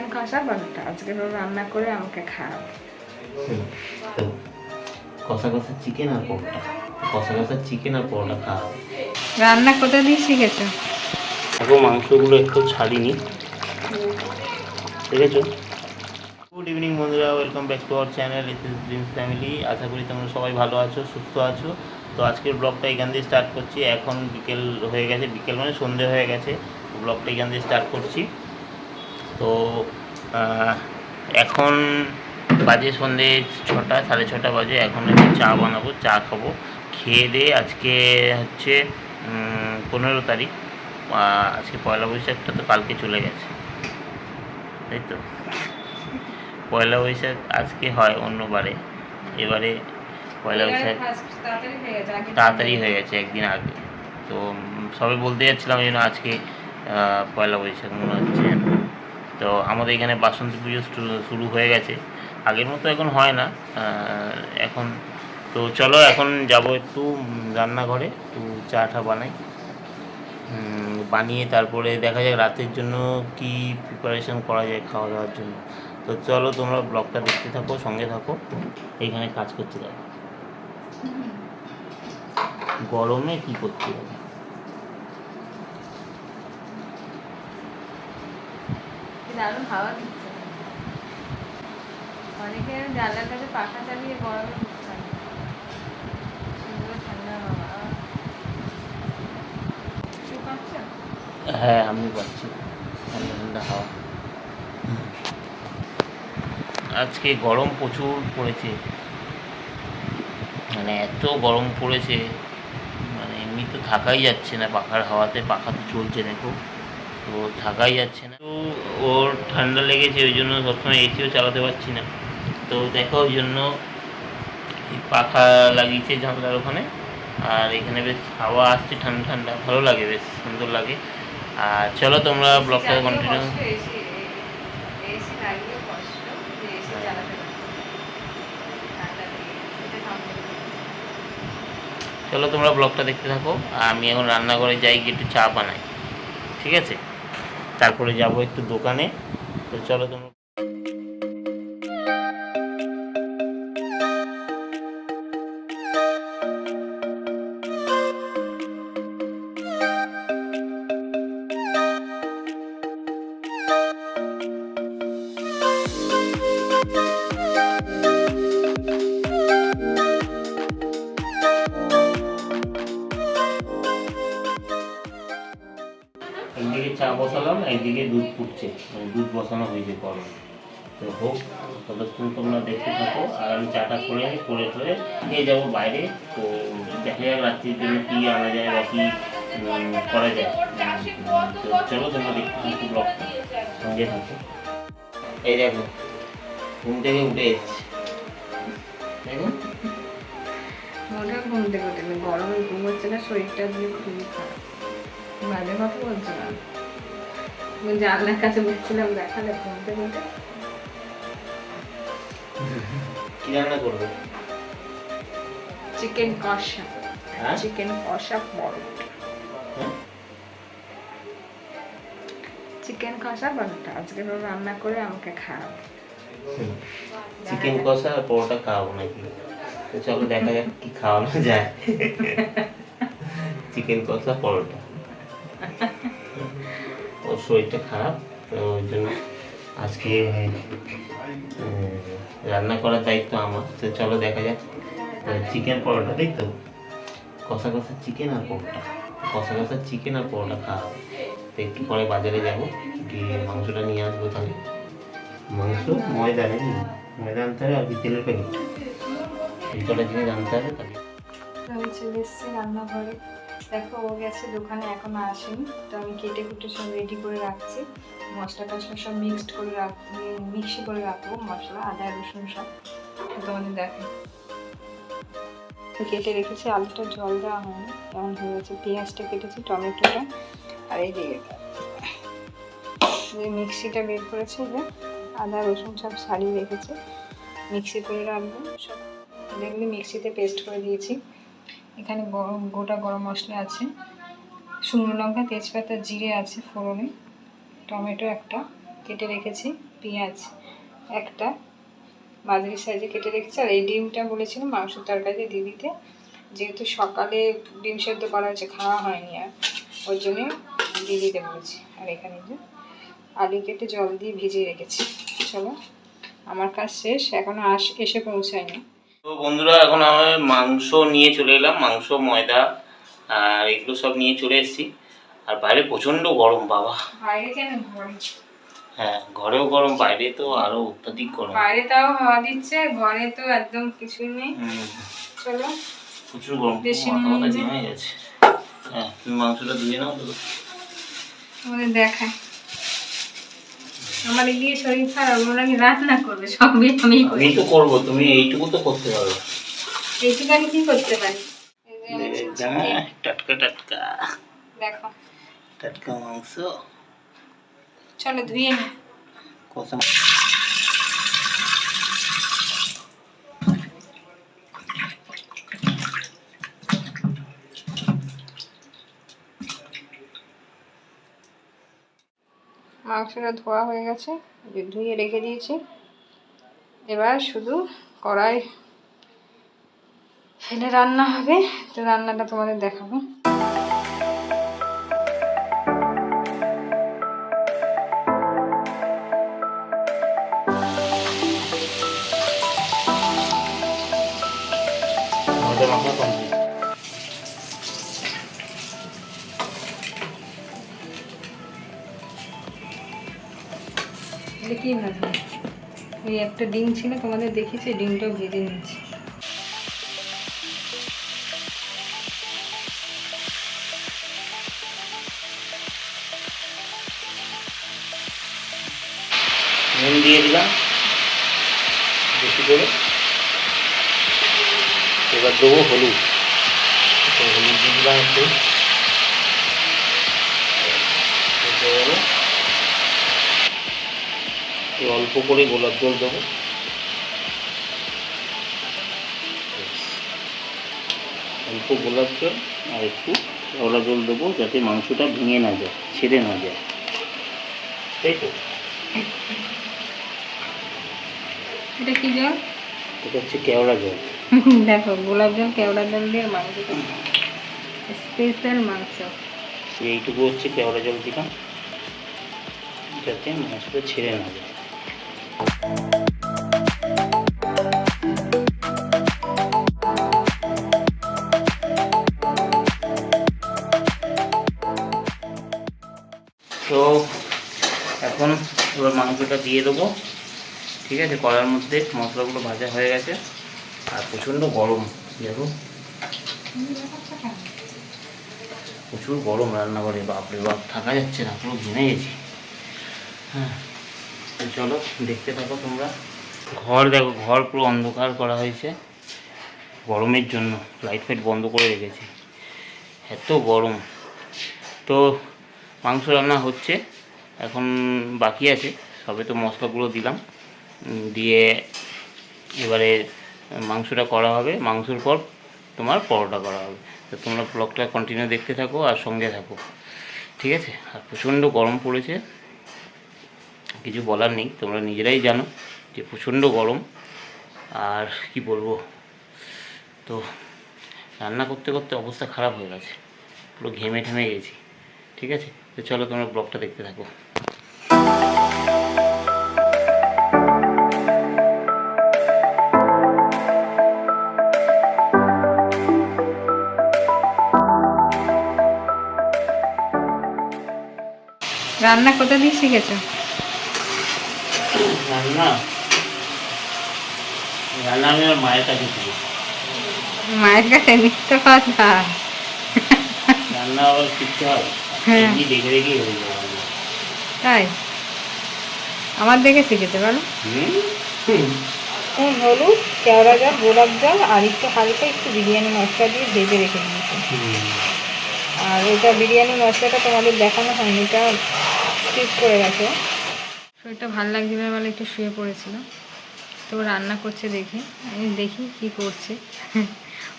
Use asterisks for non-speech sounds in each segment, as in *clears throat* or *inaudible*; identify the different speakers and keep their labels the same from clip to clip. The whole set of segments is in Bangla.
Speaker 1: চিকেন কষা বারোটা আজকে রান্না করে আমাকে খাওয়াবে
Speaker 2: কষা কষা চিকেন আর পরোটা কষা কষা চিকেন আর পরোটা খাও
Speaker 1: রান্না করতে দিয়ে শিখেছো
Speaker 2: আগে মাংসগুলো একটু ছাড়িনি ঠিক আছে গুড ইভিনিং বন্ধুরা welcome back to our channel is is dreams family আশা করি তোমরা সবাই ভালো আছো সুস্থ আছো তো আজকের ব্লগটা এখান দিয়ে স্টার্ট করছি এখন বিকেল হয়ে গেছে বিকেল মানে সন্ধে হয়ে গেছে ব্লগটা এখান দিয়ে স্টার্ট করছি তো এখন বাজে সন্ধে ছটা সাড়ে ছটা বাজে এখন একটু চা বানাবো চা খাবো খেয়ে দিয়ে আজকে হচ্ছে পনেরো তারিখ আজকে পয়লা বৈশাখটা তো কালকে চলে গেছে তাই তো পয়লা বৈশাখ আজকে হয় অন্যবারে এবারে পয়লা বৈশাখ তাড়াতাড়ি হয়ে গেছে একদিন আগে তো সবাই বলতে যাচ্ছিলাম যেন আজকে পয়লা বৈশাখ মনে হচ্ছে তো আমাদের এখানে বাসন্তী পুজো শুরু হয়ে গেছে আগের মতো এখন হয় না এখন তো চলো এখন যাব একটু রান্নাঘরে একটু চা টা বানাই বানিয়ে তারপরে দেখা যাক রাতের জন্য কি প্রিপারেশন করা যায় খাওয়া দাওয়ার জন্য তো চলো তোমরা ব্লগটা দেখতে থাকো সঙ্গে থাকো এখানে কাজ করতে থাকো গরমে কি করতে হবে
Speaker 1: দারুণ হাওয়া দিচ্ছে অনেকে জানলার কাছে পাখা চালিয়ে গরমে ঢুকছে সুন্দর
Speaker 2: হ্যাঁ আমি পাচ্ছি ঠান্ডা ঠান্ডা হাওয়া আজকে গরম প্রচুর পড়েছে মানে এত গরম পড়েছে মানে এমনি তো থাকাই যাচ্ছে না পাখার হাওয়াতে পাখা তো চলছে না দেখো তো থাকাই যাচ্ছে না তো ওর ঠান্ডা লেগেছে ওই জন্য সবসময় এসিও চালাতে পারছি না তো দেখো ওই জন্য পাখা লাগিয়েছে জানলার ওখানে আর এখানে বেশ হাওয়া আসছে ঠান্ডা ঠান্ডা ভালো লাগে বেশ সুন্দর লাগে আর চলো তোমরা ব্লগটা কন্টিনিউ চলো তোমরা ব্লগটা দেখতে থাকো আমি এখন রান্নাঘরে যাই গিয়ে একটু চা বানাই ঠিক আছে তারপরে যাব একটু দোকানে তো চলো তোমরা একদিকে দুধ ফুটছে মানে দুধ বসানো হয়েছে গরম তো হোক ততক্ষণ তোমরা দেখতে থাকো আর আমি চাটা করে করে করে নিয়ে যাবো বাইরে তো দেখা যাক রাত্রির জন্য কী আনা যায় বা কী করা যায় তো চলো তোমরা দেখতে থাকো ব্লগ সঙ্গে থাকো এই দেখো ঘুম থেকে উঠে এসছি
Speaker 1: ঘুম থেকে উঠে গরমে ঘুম হচ্ছে না শরীরটা খুবই খারাপ ভালো কথা বলছো না কাছে চিকেন কষা চিকেন হ্যাঁ? কষা চিকেন হ্যাঁ? কষা আজকে রান্না করে আমাকে খাওয়াবো
Speaker 2: চিকেন কষা আর পরোটা খাওয়াবো নাকি তো চলো দেখা যাক কি খাওয়ানো যায় চিকেন *laughs* কষা পরোটা ওর শরীরটা খারাপ তো ওই জন্য আজকে রান্না করার দায়িত্ব আমার তো চলো দেখা যাক চিকেন পরোটা তাই তো কষা কষা চিকেন আর পরোটা কষা কষা চিকেন আর পরোটা খাওয়া হবে তো একটু পরে বাজারে যাব গিয়ে মাংসটা নিয়ে আসবো তাহলে মাংস ময়দা ময়দা আনতে হবে আর কি তেলের প্যাকেট এই কটা জিনিস আনতে হবে
Speaker 1: তাহলে রান্নাঘরে দেখো ও গেছে দোকানে এখনো আসেনি তো আমি কেটে কুটে সব রেডি করে রাখছি মশলা টশলা সব মিক্সড করে রাখ মিক্সি করে রাখবো মশলা আদা রসুন সব তোমাদের দেখো কেটে রেখেছি আলুটা জল দেওয়া হয়নি হয়ে গেছে পেঁয়াজটা কেটেছি টমেটোটা আর এই দিয়ে যে মিক্সিটা বের করেছি যে আদা রসুন সব সারিয়ে রেখেছে মিক্সি করে রাখবো সব দেখলে মিক্সিতে পেস্ট করে দিয়েছি এখানে গোটা গরম মশলা আছে শুকনো লঙ্কা তেজপাতা জিরে আছে ফোড়নে টমেটো একটা কেটে রেখেছি পেঁয়াজ একটা মাঝারি সাইজে কেটে রেখেছি আর এই ডিমটা বলেছিলাম মাংসের তরকারিতে দিয়ে দিতে যেহেতু সকালে ডিম সেদ্ধ করা হয়েছে খাওয়া হয়নি আর ওর জন্যে দিয়ে দিতে বলেছি আর এখানে যে আলু কেটে জল দিয়ে ভিজিয়ে রেখেছি চলো আমার কাজ শেষ এখনও আস এসে পৌঁছায়নি
Speaker 2: তো বন্ধুরা এখন আমি মাংস নিয়ে চলে এলাম মাংস ময়দা আর এগুলো সব নিয়ে চলে এসেছি আর বাইরে প্রচণ্ড গরম বাবা হ্যাঁ ঘরেও গরম বাইরে তো আরো অত্যাধিক গরম
Speaker 1: বাইরে তাও হাওয়া দিচ্ছে ঘরে তো একদম কিছু নেই চলো
Speaker 2: প্রচুর গরম মাথা জমে গেছে হ্যাঁ তুমি মাংসটা ধুয়ে নাও তো
Speaker 1: তোমাদের দেখায় আমার মানে গিয়ে শরীর খারাপ ওরা আমি রান্না করবে সবই আমি
Speaker 2: আমি তো করবো তুমি এইটুকু তো করতে পারো
Speaker 1: এইটুকু আমি কি করতে পারি
Speaker 2: টাটকা টাটকা দেখো টাটকা মাংস
Speaker 1: চলো ধুয়ে নি কষা মাংসটা ধোয়া হয়ে গেছে ধুয়ে রেখে দিয়েছি এবার শুধু কড়াই ফেলে রান্না হবে তো রান্নাটা তোমাদের দেখাবো কি ভাজবো এই একটা ডিম ছিল তোমাদের দেখিয়েছি ডিমটা ভেজে নিচ্ছি
Speaker 2: নুন দিয়ে দিলাম বেশি করে এবার দেবো হলুদ হলুদ দিয়ে দিলাম একটু একটু অল্প করে গোলাপ জল দেবো অল্প গোলাপ জল আর একটু শ্যাওলা জল দেবো যাতে মাংসটা ভেঙে না যায় ছেড়ে না যায় তাই তো এটা কি জল এটা হচ্ছে কেওড়া জল
Speaker 1: *laughs* দেখো গোলাপ জল কেওড়া জল দিয়ে মাংস স্পেশাল মাংস
Speaker 2: এইটুকু হচ্ছে কেওড়া জল দিলাম যাতে মাংসটা ছেড়ে না যায় তো এখন এবার মাংসটা দিয়ে দেবো ঠিক আছে কড়ার মধ্যে মশলাগুলো ভাজা হয়ে গেছে আর প্রচণ্ড গরম দেখো প্রচুর গরম রান্না করে বাপরে বাপ থাকা যাচ্ছে না পুরো ঘেমে গেছি হ্যাঁ তো চলো দেখতে থাকো তোমরা ঘর দেখো ঘর পুরো অন্ধকার করা হয়েছে গরমের জন্য লাইট ফাইট বন্ধ করে রেখেছি এত গরম তো মাংস রান্না হচ্ছে এখন বাকি আছে সবে তো মশলাগুলো দিলাম দিয়ে এবারে মাংসটা করা হবে মাংসর পর তোমার পরোটা করা হবে তো তোমরা ব্লগটা কন্টিনিউ দেখতে থাকো আর সঙ্গে থাকো ঠিক আছে আর প্রচণ্ড গরম পড়েছে কিছু বলার নেই তোমরা নিজেরাই জানো যে প্রচণ্ড গরম আর কি বলবো তো রান্না করতে করতে অবস্থা খারাপ হয়ে গেছে পুরো ঘেমে ঠেমে গেছি ঠিক আছে তো চলো তোমরা ব্লগটা দেখতে থাকো
Speaker 1: রান্না কোথা দিয়ে শিখেছো
Speaker 2: রান্না রান্না আমি আমার মায়ের কাছে দিই
Speaker 1: মায়ের কাছে মিথ্যে কথা
Speaker 2: রান্না আবার শিখতে হয় হ্যাঁ। দেখে দেখেই হয়ে যাবে
Speaker 1: তাই আমার দেখে শিখেছে বলো হলুদ কেওড়া জল গোলাপ জল আর একটু হালকা একটু বিরিয়ানি মশলা দিয়ে ভেজে রেখে দিয়েছি আর ওইটা বিরিয়ানি মশলাটা তোমাদের দেখানো হয়নি এটা ঠিক করে গেছে শরীরটা ভাল লাগছে না বলে একটু শুয়ে পড়েছিল তো রান্না করছে দেখে আমি দেখি কি করছে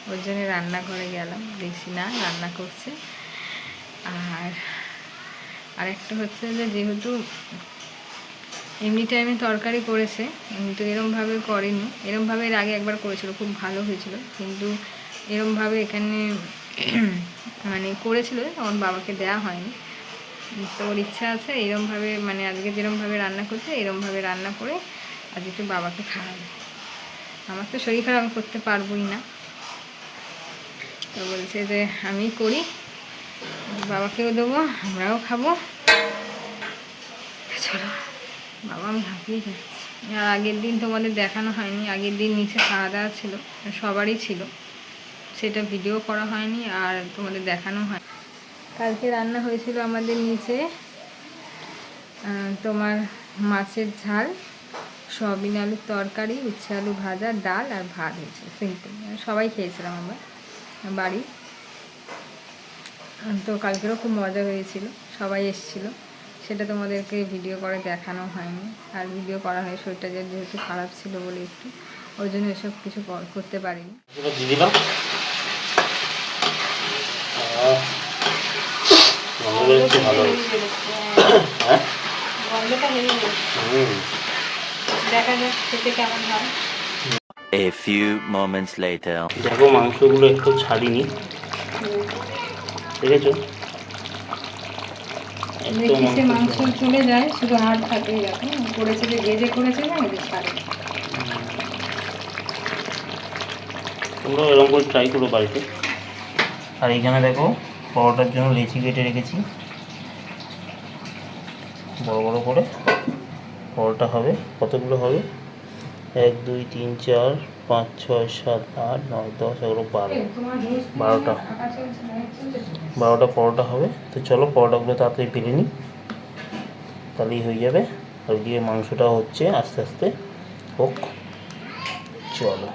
Speaker 1: ওর জন্য রান্নাঘরে গেলাম দেখছি না রান্না করছে আর আরেকটা হচ্ছে যে যেহেতু এমনি টাইমে তরকারি করেছে কিন্তু এরমভাবে করেনি এরমভাবে এর আগে একবার করেছিল খুব ভালো হয়েছিল কিন্তু এরমভাবে এখানে মানে করেছিল আমার বাবাকে দেয়া হয়নি তোর ইচ্ছা আছে এরমভাবে মানে আজকে যেরমভাবে রান্না করছে এরমভাবে রান্না করে আজকে একটু বাবাকে খাওয়াবে আমার তো শরীর খারাপ আমি করতে পারবোই না তো বলছে যে আমি করি বাবাকেও দেবো আমরাও খাবো চলো বাবা আমি হাঁপিয়ে যাচ্ছি আর আগের দিন তোমাদের দেখানো হয়নি আগের দিন নিচে খাওয়া দাওয়া ছিল সবারই ছিল সেটা ভিডিও করা হয়নি আর তোমাদের দেখানো হয় কালকে রান্না হয়েছিল আমাদের নিচে তোমার মাছের ঝাল সবিন আলুর তরকারি উচ্ছে আলু ভাজা ডাল আর ভাত হয়েছে মানে সিম্পল সবাই খেয়েছিলাম আমরা বাড়ি তো কালকেরও খুব মজা হয়েছিল সবাই এসেছিল সেটা তোমাদেরকে ভিডিও করে দেখানো হয়নি আর ভিডিও করা হয় শরীরটা যেহেতু খারাপ ছিল বলে একটু ওই জন্য এসব কিছু করতে পারিনি ভালো হ্যাঁ A few
Speaker 2: moments later. দেখো মাংসগুলো একটু ছাড়িনি ঠিক আছে
Speaker 1: এরকম এরকম করে
Speaker 2: ট্রাই করো বাড়িতে আর এখানে দেখো পরোটার জন্য লেচি কেটে রেখেছি বড় বড় করে পরোটা হবে কতগুলো হবে এক দুই তিন চার পাঁচ ছয় সাত আট নয় দশ এগারো বারো বারোটা বারোটা পরোটা হবে তো চলো পরোটাগুলো তাড়াতাড়ি ফেলে নিই তাহলেই হয়ে যাবে আর দিয়ে মাংসটা হচ্ছে আস্তে আস্তে হোক চলো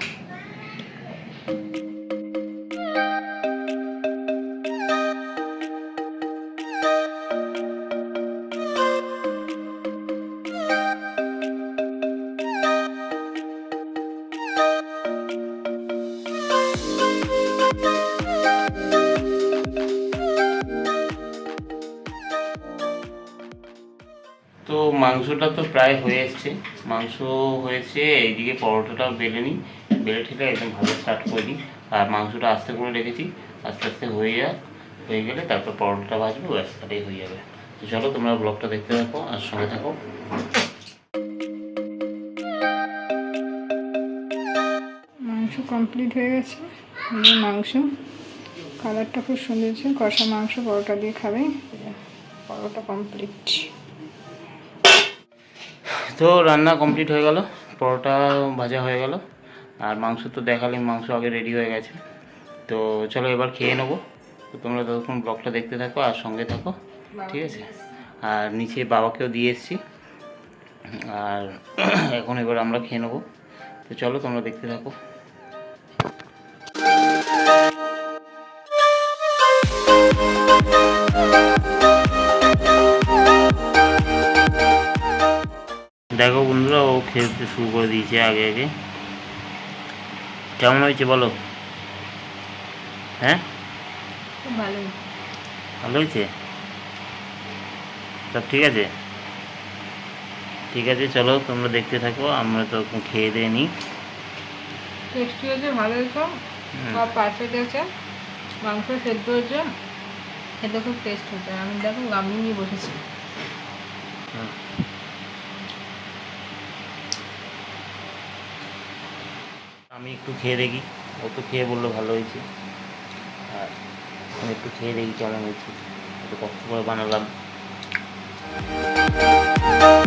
Speaker 2: মাংসটা তো প্রায় হয়ে এসছে মাংস হয়েছে এইদিকে পরোটাটাও বেলে নিই বেলে ঠেলে একদম ভালো স্টার্ট করে দিই আর মাংসটা আস্তে করে রেখেছি আস্তে আস্তে হয়ে যাক হয়ে গেলে তারপর পরোটাটা ভাজবো ব্যবসাটাই হয়ে যাবে তো চলো তোমরা ব্লগটা দেখতে থাকো আর সঙ্গে থাকো
Speaker 1: মাংস কমপ্লিট হয়ে গেছে মাংস কালারটা খুব সুন্দর ছিল কষা মাংস পরোটা দিয়ে খাবে পরোটা কমপ্লিট
Speaker 2: তো রান্না কমপ্লিট হয়ে গেল পরোটা ভাজা হয়ে গেল আর মাংস তো দেখালে মাংস আগে রেডি হয়ে গেছে তো চলো এবার খেয়ে নেবো তো তোমরা ততক্ষণ ব্লগটা দেখতে থাকো আর সঙ্গে থাকো ঠিক আছে আর নিচে বাবাকেও দিয়ে এসছি আর *clears throat* এখন এবার আমরা খেয়ে নেবো তো চলো তোমরা দেখতে থাকো দেখো বন্ধুরা ও খেলতে শুরু করে দিয়েছে আগে আগে কেমন হয়েছে বলো হ্যাঁ ভালো ভালো হয়েছে সব ঠিক আছে ঠিক আছে চলো তোমরা দেখতে থাকো আমরা তো খেয়ে দিয়ে নিই
Speaker 1: টেস্টি হয়েছে ভালো হয়েছে সব পারফেক্ট হয়েছে মাংস সেদ্ধ হয়েছে খেতে খুব টেস্ট হয়েছে আমি দেখো আমি নিয়ে বসেছি হুম
Speaker 2: আমি একটু খেয়ে দেখি ও তো খেয়ে বললো ভালো হয়েছে আর আমি একটু খেয়ে দেখি কেমন হয়েছে একটু কষ্ট করে বানালাম